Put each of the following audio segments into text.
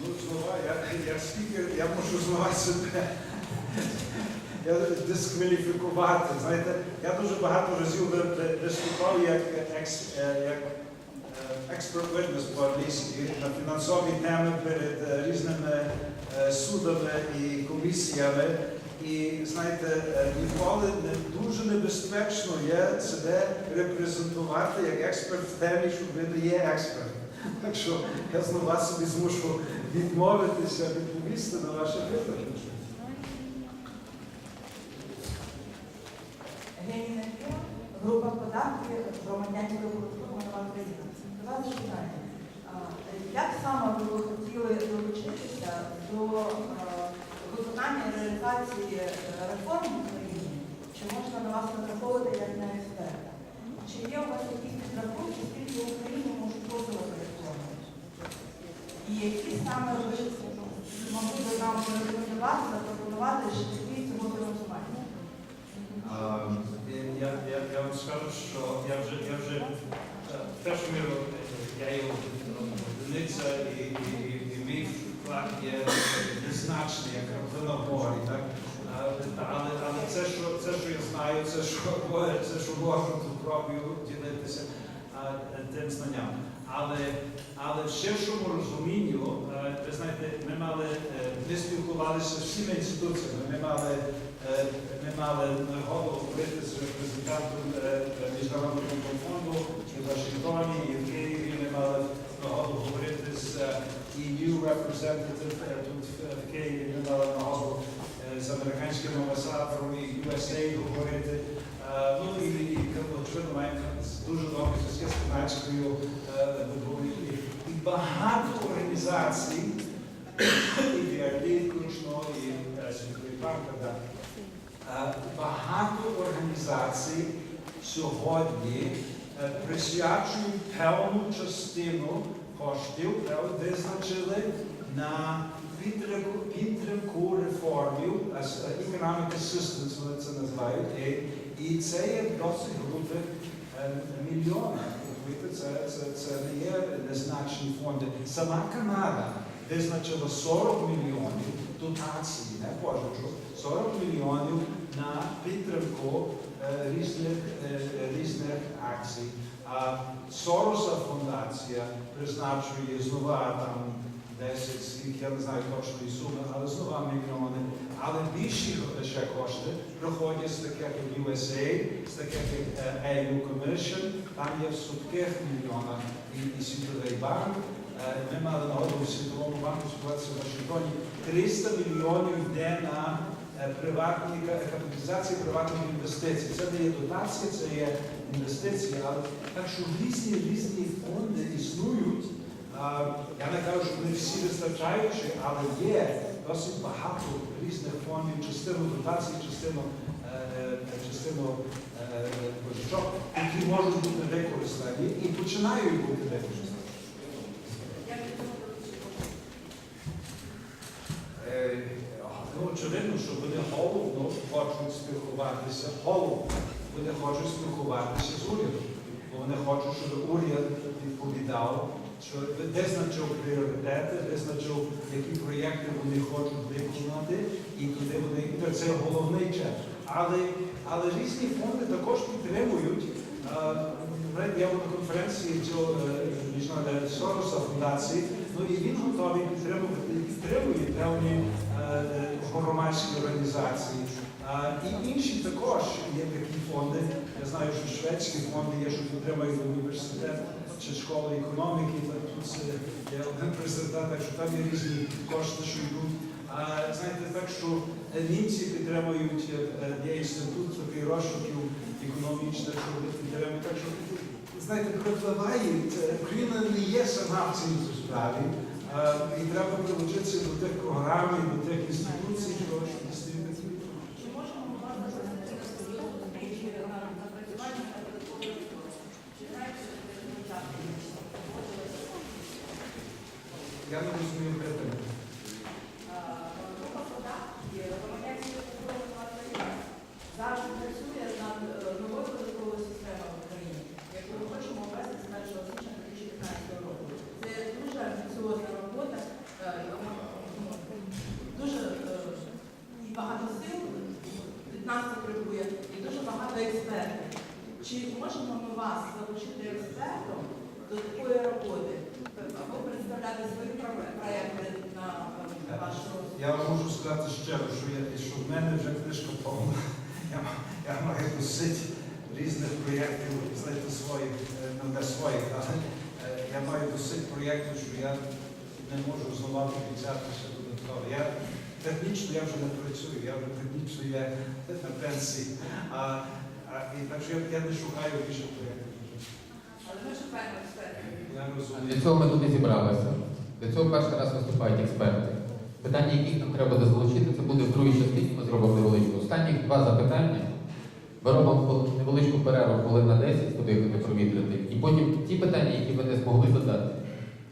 Ну, слова, я, я спікер, я можу слова себе дискваліфікувати. Знаєте, я дуже багато разів ви- ви- виступав як, екс, як е, експерт witness по-англійськи на фінансові теми перед е, різними е, судами і комісіями. І знаєте, е, ніколи не дуже небезпечно є себе репрезентувати як експерт в темі, що ви не є експерт. Так що я знову вас собі змушу відмовитися відповісти на ваше питання. Група податки громадянського податкового нова країна. До вас запитання. А, Як саме ви хотіли долучитися до виконання реалізації е, реформ в Україні? Чи можна на вас розраховувати як на експерта? Чи є у вас якісь підрахунки, скільки в Україні можуть коштувати реформи? І які саме ви могли би нам порекомендувати, запропонувати жителі цього фінансування? Я, я, я вам скажу, що я вже, я вже в першу міру я є одиниця і, і, і, і мій вклад є незначний, як в наборі, так? Але, але це, що, це, що я знаю, це, що, це, що можу, то пробую ділитися тим знанням. Але, але в ширшому розумінню, е, ви знаєте, ми мали, е, ми спілкувалися з всіма інституціями, ми мали, е, ми мали нагоду говорити з репрезентантом Міжнародного валютного фонду і в Вашингтоні, і в Києві. Ми мали нагоду говорити з е, EU representative Києві. Ми мали нагоду е, з американським амбасадором і USAID говорити. Ну і, маємо дуже добрі зв'язки з. І багато організацій, і DRD, включно, і Світовий банк, багато організацій сьогодні присвячують певну частину коштів, певно, визначили на підтримку, підтримку реформів, е, с- economic assistance, вони це називають, і, і це є досить групи е, мільйона. Розумієте, Це, це, це не є незначні фонди. Сама Канада визначила 40 мільйонів дотацій, не пожичок, 40 мільйонів на підтримку е, різних, е, різних акцій. А Сороса фундація призначує знову там 10, скільки я не знаю точної суми, але знову мільйони. Але більші ще кошти приходять з таких як USA, з таких як е, EU Commission, там є в сутких мільйонах і, і Світовий банк. Е, Ми мали нагоду у Світовому банку спілкуватися в Вашингтоні. 300 мільйонів йде на е, приватні капіталізації приватних інвестицій. Це не є дотації, це є інвестиції. Але так що різні різні фонди існують. Я не кажу, що вони всі вистачаючі, але є досить багато різних фондів, частину дотацій, частину, е, е, частину е, позичок, які можуть бути використані і починають бути використані. Е, Ну, очевидно, що вони головно хочуть спілкуватися, головно вони хочуть спілкуватися з урядом. Бо вони хочуть, щоб уряд відповідав, що визначив пріоритети, визначив, які проєкти вони хочуть виконати, і куди вони і це головний час. Але, але різні фонди також підтримують. Е, Я був на конференції цього е, міжнародного Сороса фундації, ну і він готовий підтримувати, підтримує певні е, громадські організації. А, І інші також є такі фонди. Я знаю, що шведські фонди є, що підтримують університет чи школи економіки. Тут є один президент, так що там є різні кошти, що йдуть. А знаєте, так що німці підтримують, е, є інститут такий розшуків економічних, що вони підтримують. Так що, знаєте, припливають, е, Україна не є сама в цій справі. І треба прилучитися до тих програм до тих інституцій, що що дійсно Чи можемо ми вас запитати більше на напрацювання та додаткові кошти? Чи знаєте, що це результати? Я не розумію питання. Група податків громадянського податкового країни зараз працює над е, новою податковою системою в Україні, яку ми хочемо ввести з 1 січня щиро, що, я, що в мене вже книжка повна. Я, я маю досить різних проєктів, знаєте, своїх, е, ну не своїх, але е, я маю досить проєктів, що я не можу знову обіцяти ще додатково. Я технічно я вже не працюю, я вже технічно є на пенсії. А, а, і так що я, я не шукаю більше проєктів. Але ми шукаємо експертів. Я Для цього ми тут і зібралися. Для цього перший раз виступають експерти. Питання, яких нам треба залучити, це буде в другій частині. Ми зробимо невеличку. Останні два запитання. Ми робимо невеличку перерву хвилин на 10, подихати, провітрити. І потім ті питання, які ви не змогли задати,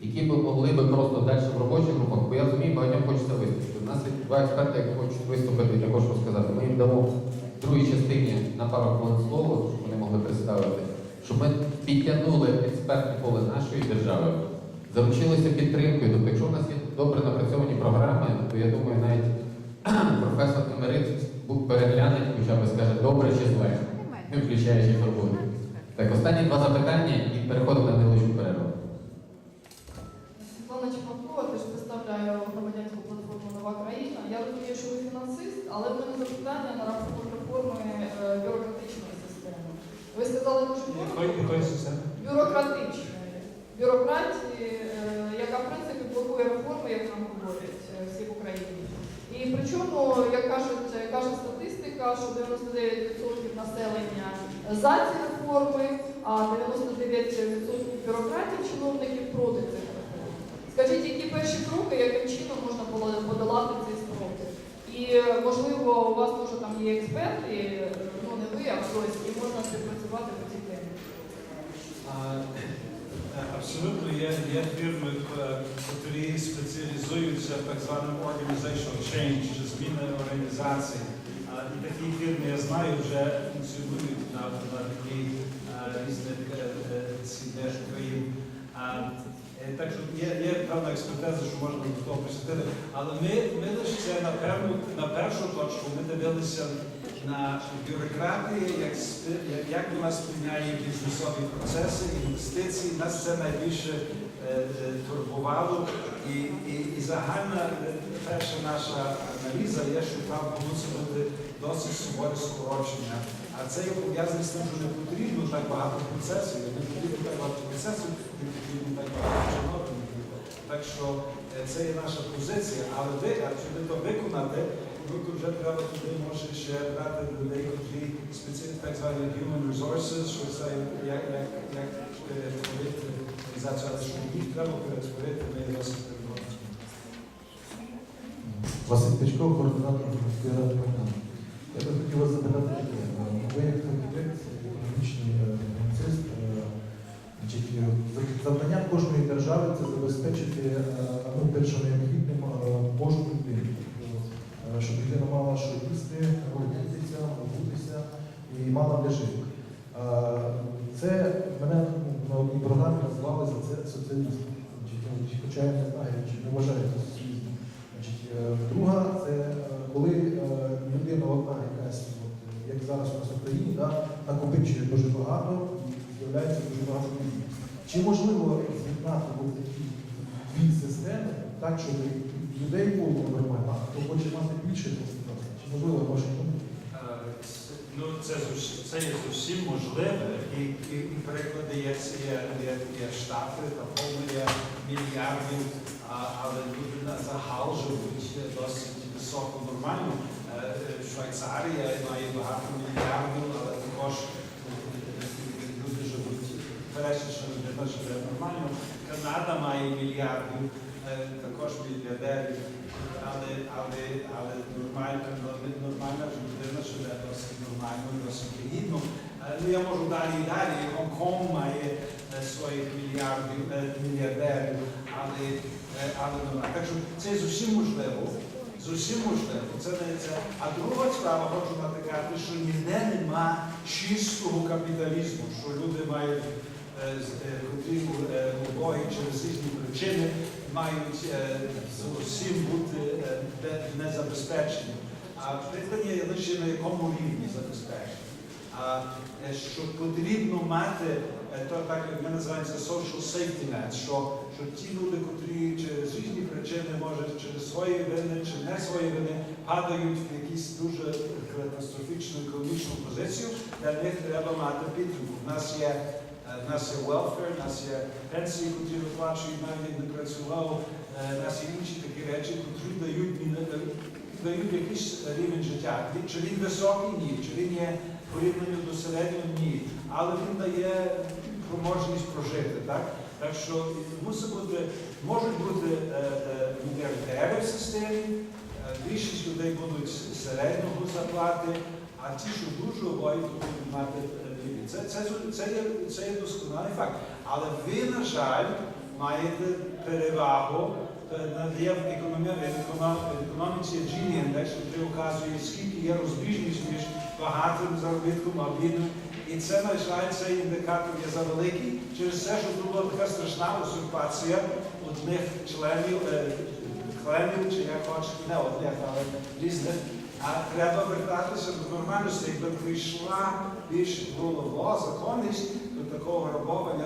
які ви могли би просто далі в робочих групах, бо я розумію, багатьом хочеться виступити. У нас є два експерти, які хочуть виступити і також розказати. Ми їм дамо в другій частині на пару хвилин слово, щоб вони могли представити, щоб ми підтягнули експертне поле нашої держави, заручилися підтримкою. Тобто, якщо в нас є добре напрацьовані програми, то я думаю, навіть професор Емерит був перегляне, хоча б скаже добре чи зле, не включаючи роботу. Так, останні два запитання і переходимо на невеличку перерву. Світлана Чепакова, теж представляю громадянську платформу Нова країна. Я розумію, що ви фінансист, але в мене запитання на рахунок реформи е, бюрократичної системи. Ви сказали дуже коротко. бюрократичної бюрократії, е, яка в принципі блокує реформи, як нам говорять е, всі в Україні. І причому, як кажуть, каже статистика, що 99% населення за ці реформи, а 99% бюрократів, чиновників проти цих реформ. Скажіть, які перші кроки, яким чином можна було подолати ці спротив? І е, можливо, у вас може там є експерти, е, ну не ви, а хтось, і можна співпрацювати по цій темі. Е, Абсолютно є, є фірми, е, які спеціалізуються в так званому organizational change, чи зміни організації. І такі фірми, я знаю, вже функціонують на, е, різних е, е, цінних країн. Е, Так що є, є певна експертиза, що можна до того присвятити. Але ми, ми лише на певну на першу точку ми дивилися на бюрократії, як, як- вона сприйняє бізнесові процеси, інвестиції. Нас це найбільше е, е, турбувало. І, і, і загальна е, перша наша аналіза є, що там бути досить суворе скорочення. А це є пов'язане з тим, що не потрібно так багато процесів, не потрібно так багато процесів, не потрібно так багато чиновників. Так що е, це є наша позиція, але ви, а щоб то виконати, ну, вже треба туди може ще брати людей, котрі спеціально так звані human resources, що це як, як, як е, творити організацію, але що їх треба перетворити, ми є досить переконані. Василь Печков, координатор міської ради Я би хотів вас запитати таке. Е, Ви як архітект, економічний е, фінансист, е, е, за- завданням кожної держави це забезпечити е, ну, перше необхідним е, кожну людину. Тобто, е, Щоб людина мала що їсти, родитися, обутися і мала де жити. Е, Це мене ну, на одній програмі назвали за це я- Хоча я не знаю, чи не вважаю це соціалізмом. Е, друга це е, коли е, людина одна якась, от, е, як зараз у нас в Україні, да, накопичує дуже багато і з'являється дуже багато людей. Чи можливо з'єднати дві системи так, щоб людей було нормально, а хто хоче мати більше, то чи можливо думки? Е, Ну, це, це є зовсім можливе, і, і, і переклади є, є, є, штати, та повно мільярдів, але люди на загал живуть досить високо нормально. Е, е, Швейцарія має багато мільярдів, але також е, люди живуть пересічна людина живе нормально. Канада має мільярдів, також мільярдерів. Але, але, але нормальна, нормальна людина живе досить нормально, досить гідно. Е, Ну, я можу далі і далі. Гонконг має е, своїх мільярдів, е, мільярдерів, але, е, але нормально. Так що це зовсім можливо. Зовсім можливо. Це не це. А друга справа, хочу натикати, що ніде нема чистого капіталізму, що люди мають е, е, котрі е, через різні причини мають е, зовсім бути е, де- незабезпечені. А питання лише на якому рівні забезпечені. А е, що потрібно мати то так як ми називаємо social safety net, що, що ті люди, котрі через різні причини, може через свої вини чи не свої вини, падають в якусь дуже катастрофічну економічну позицію, для них треба мати підтримку. У нас є е, є welfare, є пенсії, котрі виплачують навіть не працював, е, є інші такі речі, котрі дають, е, дають якийсь рівень життя. Чи він високий? Ні. Чи він є порівняно до середнього? Ні. Але він дає спроможність прожити. Так? Так що мусить бути, можуть бути мільярдери в системі, більшість людей будуть середнього зарплати, а ті, що дуже обоють, будуть мати е, більше. Це, це, це, є, це є досконалий факт. Але ви, на жаль, маєте перевагу е, надає в економіці Gini індекс, який указує, скільки є розбіжність між багатим заробітком а бідним. І це, на жаль, цей індикатор є завеликий через те, що була така страшна узурпація одних членів, е, членів, чи як хочете, не одних, але різних. А треба вертатися до нормальності, якби прийшла більш було законність до такого грабовання,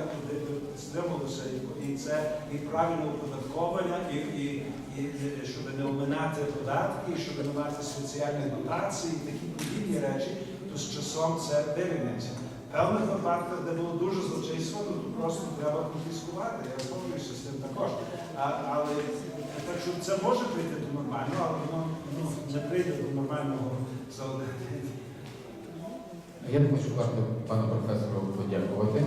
б і, це і правильне оподатковання, і, і, і, і щоб не оминати податки, щоб не мати соціальні дотації, і такі подібні речі, то з часом це вирівняться. В певних випадках, де було дуже злочинство, то тут просто треба конфіскувати. Я згодуюся з тим також. А, але так що це може прийти до нормального, але воно ну, не прийде до нормального за один. Я варто пану професору подякувати.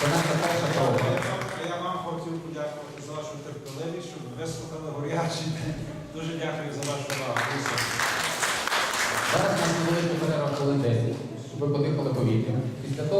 Це наша перша проба. А я вам хотів подякувати за вашу терпеливість, щоб ви слухали горячий день. Дуже дякую за вашу увагу. Зараз нас невелика перерва хвилин 10, щоб ви подихали. Після того